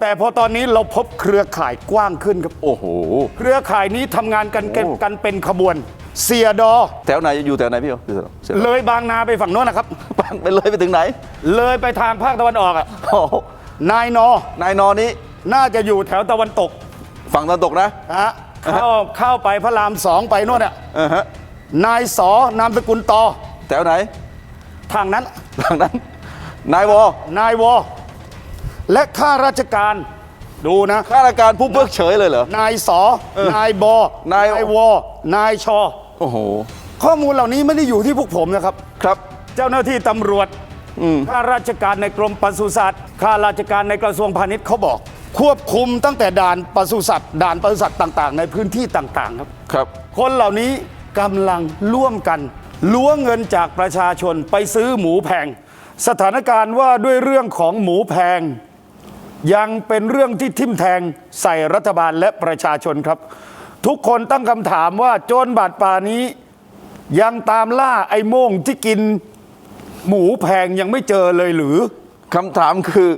แต่พอตอนนี้เราพบเครือข่ายกว้างขึ้นครับ โอ้โห เครือข่ายนี้ทำงานกันกันโอ้กันเป็นขบวน เสียดอ แถวไหนอยู่แถวไหนพี่โออยู่แถวเสร็จแล้วเลยบางนาไปฝั่งโน้นนะครับ ปังไปเลยไปถึงไหนเลยไปทางภาคตะวันออกอะโอ้โหนายนอ นายนอนี้น่าจะอยู่แถวตะวันตกฝั่งตะวันตกนะฮะเข้าเข้าไปพระรามสองไปโน่นอะอ่าฮะนายสอนามสกุลตอแถวไหนทางนั้น ฝั่งนั้น นายวอนายวอ และข้าราชการดูนะ ข้าราชการผู้เพิกเฉยเลยเหรอ นายสอ นายบอ นาย วอ นายชอ โอ้โห ข้อมูลเหล่านี้ไม่ได้อยู่ที่พวกผมนะครับ ครับ เจ้าหน้าที่ตำรวจข้าราชการในกรมปศุสัตว์ข้าราชการในกระทรวงพาณิชย์เขาบอก ควบคุมตั้งแต่ด่านปศุสัตว์ด่านปศุสัตว์ต่าง ๆ ในพื้นที่ต่าง ๆ ครับ ครับ คนเหล่านี้กำลังร่วมกันล้วงเงินจากประชาชนไปซื้อหมูแพง สถานการณ์ว่าด้วยเรื่องของหมูแพง ยังเป็นเรื่องที่ทิ่มแทงใส่รัฐบาลและประชาชนครับ ทุกคนตั้งคำถามว่าโจรบาดป่านี้ ยังตามล่าไอ้โม่งที่กินหมูแพงยังไม่เจอเลยหรือคำถามคือ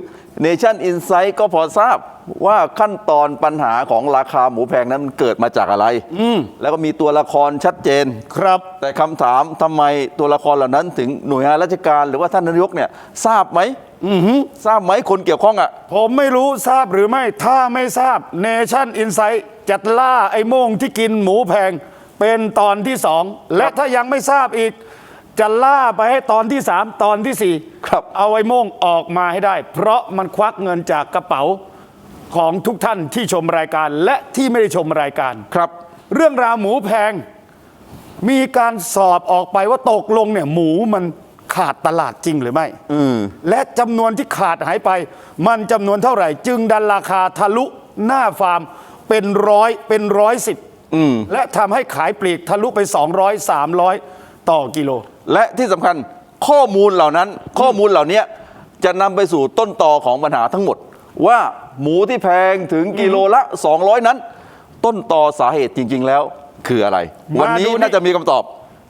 Nation Insight ก็พอทราบ ว่าขั้นตอนปัญหาของราคาหมูแพงนั้นมันเกิดมาจากอะไร แล้วก็มีตัวละครชัดเจน ครับ แต่คำถามทำไมตัวละครเหล่านั้น ถึงหน่วยงานราชการหรือว่าท่านนายกเนี่ยทราบไหมทราบไหมคนเกี่ยวข้องอะ ผมไม่รู้ทราบหรือไม่ถ้าไม่ทราบ Nation Insight จัดล่าไอ้โม่งที่กินหมูแพงเป็นตอนที่สองและถ้ายังไม่ทราบอีก จะล่าไปให้ตอนที่สามตอนที่สี่ครับ เอาไอ้โม่งออกมาให้ได้ เพราะมันควักเงินจากกระเป๋า ของทุกท่านที่ชมรายการและที่ไม่ได้ชมรายการ ครับ เรื่องราวหมูแพง มีการสอบออกไปว่าตกลงเนี่ยหมูมันขาดตลาดจริงหรือไม่และจำนวนที่ขาดหายไป มันจำนวนเท่าไหร่ จึงดันราคาทะลุหน้าฟาร์มเป็นร้อยเป็นร้อยสิบและทำให้ขายปลีกทะลุไป 200 300 ต่อกิโล และที่สำคัญข้อมูลเหล่านั้น ข้อมูลเหล่านี้จะนำไปสู่ต้นตอของปัญหาทั้งหมด ว่าหมูที่แพงถึงกิโลละ 200 นั้น ต้นตอสาเหตุจริง ๆ แล้วคืออะไรมาวันนี้ดูนี่น่าจะมีคำตอบ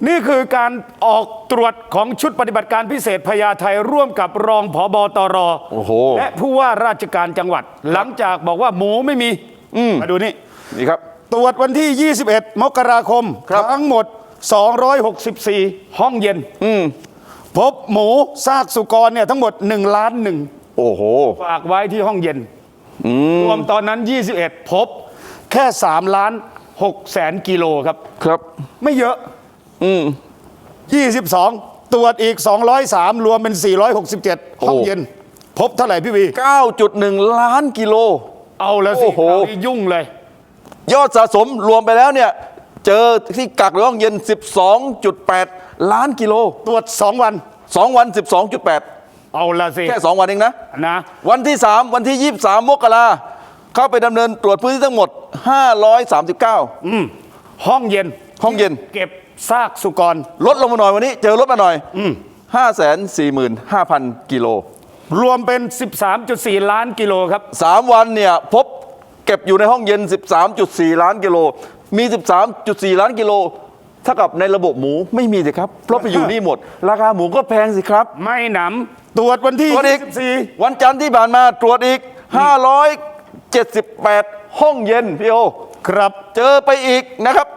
นี่คือการออกตรวจของชุดปฏิบัติการพิเศษพญาไทร่วมกับรองผบตรโอ้โหและผู้ว่าราชการจังหวัด หลังจากบอกว่าหมูไม่มีมาดูนี่นี่ครับ ตรวจวันที่ 21 มกราคมครับทั้งหมด 264 ห้องเย็นพบหมูซากสุกรเนี่ยทั้งหมด 1 ล้านหนึ่ง โอ้โห ฝากไว้ที่ห้องเย็นรวมตอนนั้น 21 พบ แค่ 3 ล้าน6แสนกิโลครับ ครับ ไม่เยอะ22 ตรวจอีก 203 รวมเป็น 467 ห้องโอ้เย็น พบเท่าไหร่พี่วี 9.1 ล้านกิโล เอาแล้วสิโอ้โหคราวนี้ยุ่งเลย ยอดสะสมรวมไปแล้วเนี่ย เจอที่กักหรือห้องเย็น 12.8 ล้านกิโล ตรวจ 2 วัน 2 วัน 12.8 เอาละสิแค่ 2 วันเองนะ นะ วันที่ 3 วันที่ 23 มกราเข้าไปดำเนินตรวจพื้นที่ทั้งหมด 539ห้องเย็นห้องเย็น เก็บซากสุกร ลดลงมาหน่อยวันนี้ เจอลดมาหน่อย545,000 กิโล รวมเป็น 13.4 ล้านกิโลครับ 3 วันเนี่ย พบเก็บอยู่ในห้องเย็น 13.4 ล้านกิโล มี 13.4 ล้านกิโล เท่ากับในระบบหมูไม่มีสิครับเพราะไปอยู่นี่หมด ราคาหมูก็แพงสิครับ ไม่หนำตรวจวันที่ตรวจอีก24วันจันทร์ที่ผ่านมาตรวจอีก 578 ห้องเย็นพี่โอครับเจอไปอีกนะครับ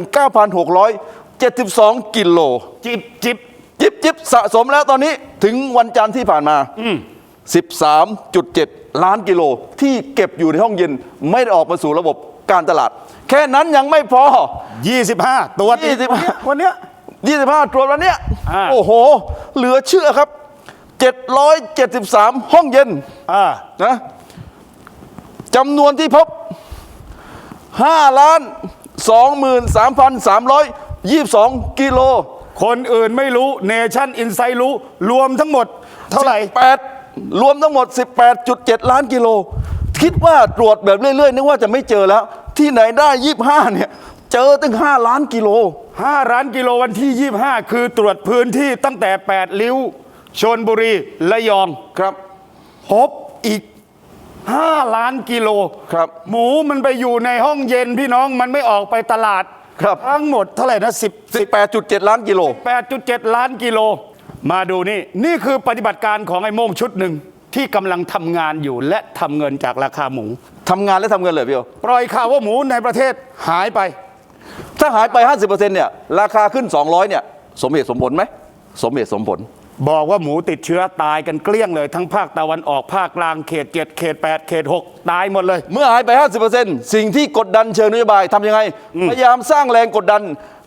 289,672 กิโล จิบจิบจิบจิบสะสมแล้วตอนนี้ถึงวันจันทร์ที่ผ่านมา 13.7 ล้านกิโลที่เก็บอยู่ในห้องเย็นไม่ได้ออกมาสู่ระบบการตลาด แค่นั้นยังไม่พอ 25ตรวจอีก25 วันเนี้ย 25ตรวจวันเนี้ยอ่า โอ้โห เหลือเชื่อครับ 773 ห้องเย็นอ่านะจำนวนที่พบ 5 ล้าน 23,322 กิโลคนอื่นไม่รู้เนชั่นอินไซรู้ รวมทั้งหมด เท่าไหร่ 8รวมทั้งหมด 18.7 ล้านกิโล คิดว่าตรวจแบบเรื่อยๆ นึกว่าจะไม่เจอแล้ว ที่ไหนได้25เนี่ย เจอตั้ง 5 ล้านกิโล 5ล้านกิโลวันที่ 25 คือตรวจพื้นที่ตั้งแต่8ริ้วชนบุรีระยองครับ พบอีก 5 ล้านกิโลครับ หมูมันไปอยู่ในห้องเย็นพี่น้องมันไม่ออกไปตลาดครับ ทั้งหมดเท่าไหร่นะ10 18.7 ล้านกิโล 8.7 ล้านกิโล มาดูนี่ นี่คือปฏิบัติการของไอ้โมงชุดหนึ่งที่กำลังทำงานอยู่และทำเงินจากราคาหมู ทำงานและทำเงินเลยพี่โอปล่อยข่าวว่าหมูในประเทศหายไป ถ้าหายไป 50%เนี่ยราคาขึ้น 200เนี่ยสมเหตุสมผลไหมสมเหตุสมผล บอกว่าหมูติดเชื้อตายกันเกลี้ยงเลย ทั้งภาคตะวันออกภาคกลางเขตเจ็ดเขตแปดเขตหกตายหมดเลย เมื่อหายไป 50%สิ่งที่กดดันเชิงนโยบายทำยังไง พยายามสร้างแรงกดดัน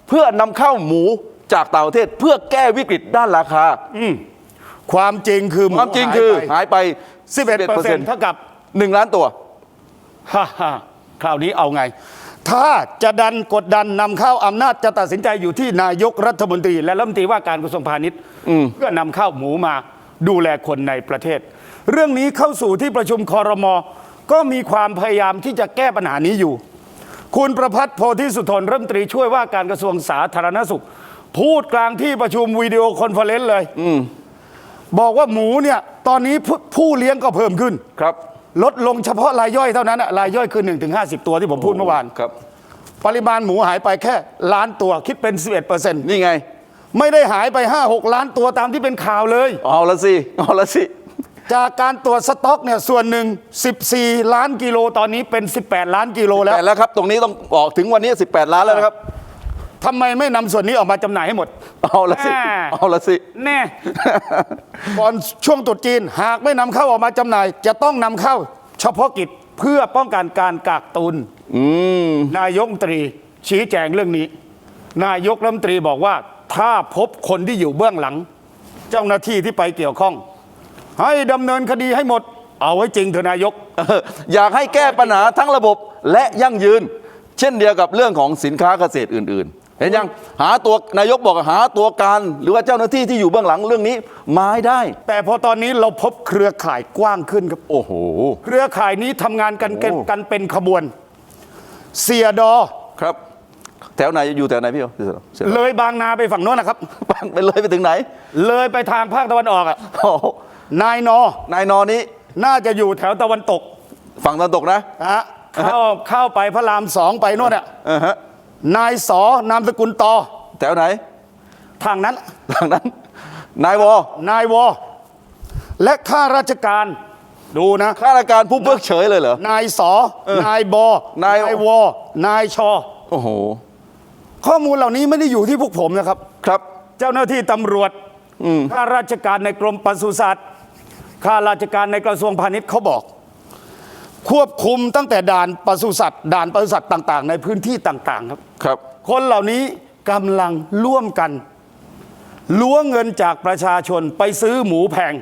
เพื่อนำเข้าหมูจากต่างประเทศเพื่อแก้วิกฤตด้านราคา ความจริงคือหมูความจริงคือหาหายยไปไป11เปอร์เซ็นต์เท่ากับหนึ่งล้านตัว ฮ่าฮ่าคราวนี้เอาไง ถ้าจะดันกดดันนำเข้าอำนาจจะตัดสินใจอยู่ที่นายกรัฐมนตรี และรัฐมนตรีว่าการกระทรวงพาณิชย์เพื่อนำเข้าหมูมาดูแลคนในประเทศ เรื่องนี้เข้าสู่ที่ประชุมคอรมอก็มีความพยายามที่จะแก้ปัญหานี้อยู่ คุณประพัฒน์โพธิสุทนรัฐมนตรีช่วยว่าการกระทรวงสาธารณสุข พูดกลางที่ประชุมวิดีโอคอนเฟอเรนซ์เลยบอกว่าหมูเนี่ยตอนนี้ผู้ผู้เลี้ยงก็เพิ่มขึ้น ครับ ลดลงเฉพาะรายย่อยเท่านั้นอะรายย่อยคือ1-50ถึง50ตัวที่ผมพูดเมื่อวาน ครับ ปริมาณหมูหายไปแค่ล้านตัวคิดเป็น 11%นี่ไง ไม่ได้หายไป 5-6 ล้านตัวตามที่เป็นข่าวเลย เอาละสิ เอาละสิ จากการตรวจสต็อกเนี่ยส่วนหนึ่ง 14 ล้านกิโลตอนนี้เป็น 18 ล้านกิโลแล้ว แต่แล้วครับ ตรงนี้ต้องออกถึงวันนี้ 18 ล้านแล้วนะครับ ทำไมไม่นำส่วนนี้ออกมาจำหน่ายให้หมด เอาละสิ อ่า เอาละสิ แน่ ก่อนช่วงตรุษจีนหากไม่นำเข้าออกมาจำหน่าย จะต้องนำเข้า เฉพาะกิจเพื่อป้องกันการกักตุน อืม นายกรัฐมนตรีชี้แจงเรื่องนี้ นายกรัฐมนตรีบอกว่า ถ้าพบคนที่อยู่เบื้องหลัง เจ้าหน้าที่ที่ไปเกี่ยวข้อง ให้ดำเนินคดีให้หมด เอาไว้จริงเถอะนายก เอออยากให้แก้ปัญหาทั้งระบบและยั่งยืน เช่นเดียวกับเรื่องของสินค้าเกษตรอื่นๆ เห็นยังหาตัวนายกบอกหาตัวการหรือว่าเจ้าหน้าที่ที่อยู่เบื้องหลังเรื่องนี้มาให้ได้ แต่พอตอนนี้เราพบเครือข่ายกว้างขึ้นครับโอ้โห เครือข่ายนี้ทำงานกันกันโอ้ กันเป็นขบวน เสียดอ ครับ แถวไหนอยู่แถวไหนพี่โอเสร็จแล้วเลยบางนาไปฝั่งโน้นนะครับ ปังไปเลยไปถึงไหนเลยไปทางภาคตะวันออกอะโอ้โหนายนอ นายนอนี้น่าจะอยู่แถวตะวันตกฝั่งตะวันตกนะ นะฮะเข้าเข้าไปพระรามสองไปโน่นอะ อ่าฮะ นายสอนามสกุลตอแถวไหน ทางนั้น ทางนั้น นายวอ นายวอ และข้าราชการ ดูนะ ข้าราชการผู้เพิกเฉยเลยเหรอ นายสอนายบอนาย วอนายชอ โอ้โห ข้อมูลเหล่านี้ไม่ได้อยู่ที่พวกผมนะครับ ครับ เจ้าหน้าที่ตำรวจข้าราชการในกรมปศุสัตว์ข้าราชการในกระทรวงพาณิชย์เขาบอก ควบคุมตั้งแต่ด่านปศุสัตว์ด่านปศุสัตว์ต่าง ๆ ในพื้นที่ต่างๆครับ ครับ คนเหล่านี้กำลังร่วมกันล้วงเงินจากประชาชนไปซื้อหมูแพง